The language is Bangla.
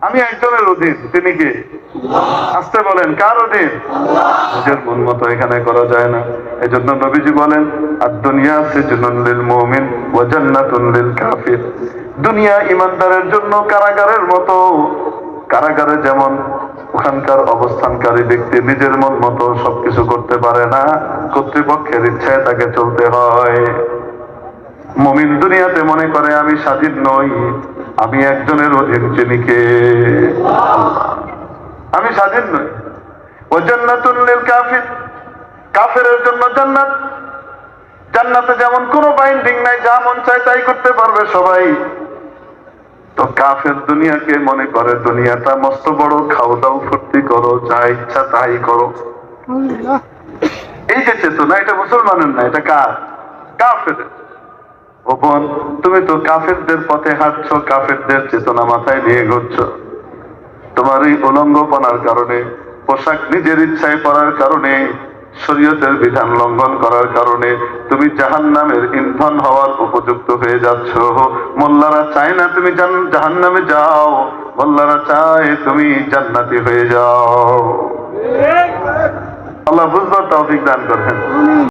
আমি একজনের অধীন, তিনি কি? আসতে বলেন, কার অধীন? নিজের মন মতো এখানে করা যায় না। এজন্য নবীজি বলেন আর দুনিয়া সিজনুন লিল মুমিন ওয়া জান্নাতুন লিল কাফির। দুনিয়া ইমানদারের জন্য কারাগারের মতো। কারাগারে যেমন ওখানকার অবস্থানকারী ব্যক্তি নিজের মন মতো সবকিছু করতে পারে না, কর্তৃপক্ষের ইচ্ছায় তাকে চলতে হয়। মমিন দুনিয়াতে মনে করে আমি স্বাধীন নই। আমি একজনের অধীন চিনি কে? আল্লাহ। আমি স্বাধীন নই। ও জান্নাতুল কাফির। কাফেরের জন্য জান্নাত। জান্নাতে যেমন কোনো বাইন্ডিং নাই যা মন চায় তাই করতে পারবে সবাই। তো কাফের দুনিয়াকে মনে করে দুনিয়াটা মস্ত বড় খাও দাও ফুর্তি করো যা ইচ্ছা তাই করো। এই যে চেতনা এটা মুসলমানের না এটা কার? কাফের বোন তুমি তো কাফেরদের পথে হাঁটছো কাফেরদের চেতনা মাথায় নিয়ে ঘুরছো। তোমার এই উলঙ্গপনার কারণে পোশাক নিজের ইচ্ছায় পরার কারণে শরীয়তের বিধান লঙ্ঘন করার কারণে তুমি জাহান নামের ইন্ধন হওয়ার উপযুক্ত হয়ে যাচ্ছ। মোল্লারা চায় না তুমি জাহান নামে যাও। মোল্লারা চায় তুমি জান্নাতি হয়ে যাও। আল্লাহ বুঝবার তৌফিক দান করবেন।